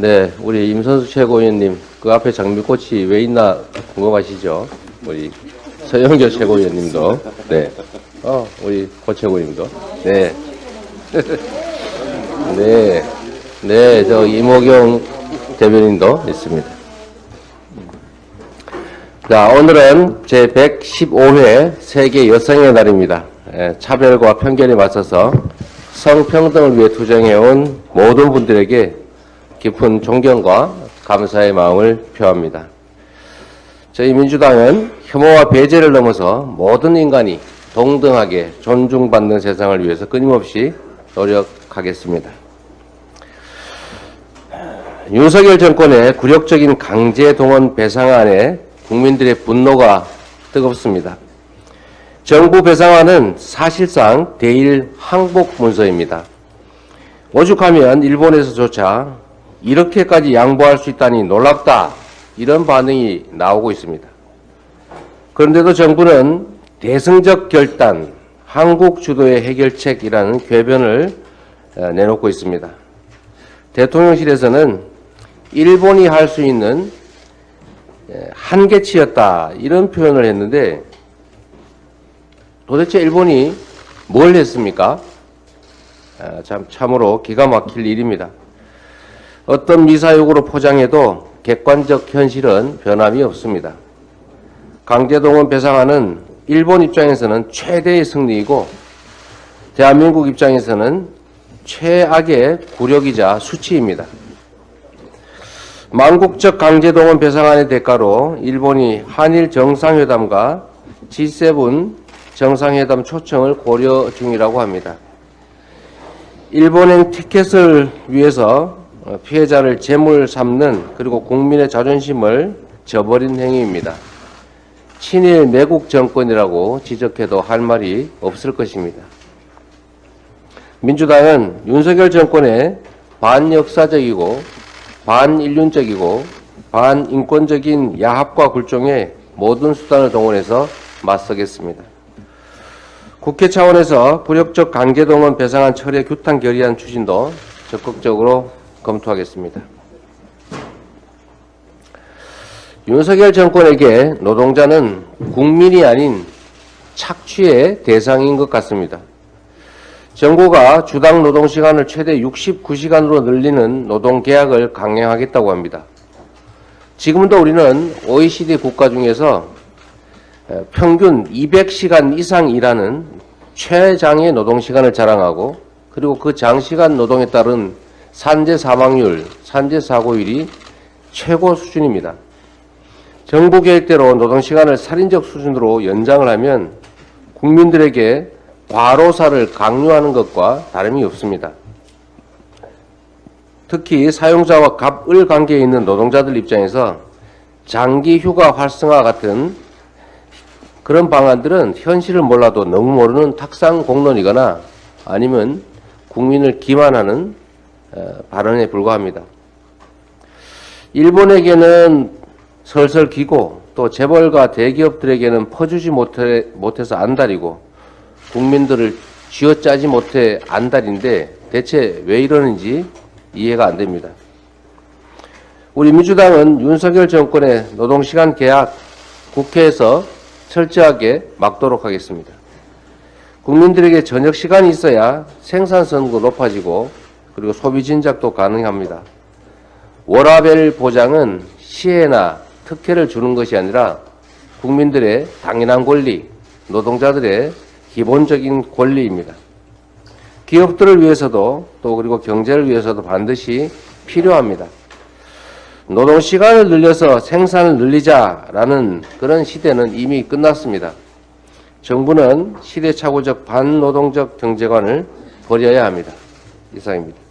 네, 우리 임선수 최고위원님, 그 앞에 장미꽃이 왜 있나 궁금하시죠? 우리 서영교 최고위원님도, 네. 어, 우리 고 최고위원님도, 네. 네. 네, 저 이모경 대변인도 있습니다. 자, 오늘은 제 115회 세계 여성의 날입니다. 예, 차별과 편견에 맞서서 성평등을 위해 투쟁해온 모든 분들에게 깊은 존경과 감사의 마음을 표합니다. 저희 민주당은 혐오와 배제를 넘어서 모든 인간이 동등하게 존중받는 세상을 위해서 끊임없이 노력하겠습니다. 윤석열 정권의 굴욕적인 강제 동원 배상안에 국민들의 분노가 뜨겁습니다. 정부 배상안은 사실상 대일 항복 문서입니다. 오죽하면 일본에서조차 이렇게까지 양보할 수 있다니 놀랍다 이런 반응이 나오고 있습니다. 그런데도 정부는 대승적 결단, 한국 주도의 해결책이라는 궤변을 어, 내놓고 있습니다. 대통령실에서는 일본이 할 수 있는 예, 한계치였다 이런 표현을 했는데 도대체 일본이 뭘 했습니까? 아, 참 참으로 기가 막힐 일입니다. 어떤 미사역으로 포장해도 객관적 현실은 변함이 없습니다. 강제동원 배상안은 일본 입장에서는 최대의 승리이고 대한민국 입장에서는 최악의 굴욕이자 수치입니다. 만국적 강제동원 배상안의 대가로 일본이 한일 정상회담과 G7 정상회담 초청을 고려 중이라고 합니다. 일본행 티켓을 위해서 피해자를 재물 삼는 그리고 국민의 자존심을 저버린 행위입니다. 친일 매국 정권이라고 지적해도 할 말이 없을 것입니다. 민주당은 윤석열 정권의 반역사적이고 반인륜적이고 반인권적인 야합과 굴종에 모든 수단을 동원해서 맞서겠습니다. 국회 차원에서 굴욕적 강제동원 배상안 철회 규탄 결의안 추진도 적극적으로 검토하겠습니다. 윤석열 정권에게 노동자는 국민이 아닌 착취의 대상인 것 같습니다. 정부가 주당 노동 시간을 최대 69시간으로 늘리는 노동 계약을 강행하겠다고 합니다. 지금도 우리는 OECD 국가 중에서 평균 200시간 이상 일하는 최장의 노동 시간을 자랑하고 그리고 그 장시간 노동에 따른 산재 사망률, 산재 사고율이 최고 수준입니다. 정부 계획대로 노동 시간을 살인적 수준으로 연장을 하면 국민들에게 과로사를 강요하는 것과 다름이 없습니다. 특히 사용자와 갑을 관계에 있는 노동자들 입장에서 장기 휴가 활성화 같은 그런 방안들은 현실을 몰라도 너무 모르는 탁상 공론이거나 아니면 국민을 기만하는 어, 발언에 불과합니다. 일본에게는 설설 기고 또 재벌과 대기업들에게는 퍼주지 못해, 못해서 안달이고 국민들을 쥐어짜지 못해 안달인데 대체 왜 이러는지 이해가 안 됩니다. 우리 민주당은 윤석열 정권의 노동시간 계약 국회에서 철저하게 막도록 하겠습니다. 국민들에게 저녁 시간이 있어야 생산성도 높아지고 그리고 소비 진작도 가능합니다. 워라벨 보장은 시혜나 특혜를 주는 것이 아니라 국민들의 당연한 권리, 노동자들의 기본적인 권리입니다. 기업들을 위해서도 또 그리고 경제를 위해서도 반드시 필요합니다. 노동 시간을 늘려서 생산을 늘리자라는 그런 시대는 이미 끝났습니다. 정부는 시대착오적 반노동적 경제관을 버려야 합니다. 이상입니다.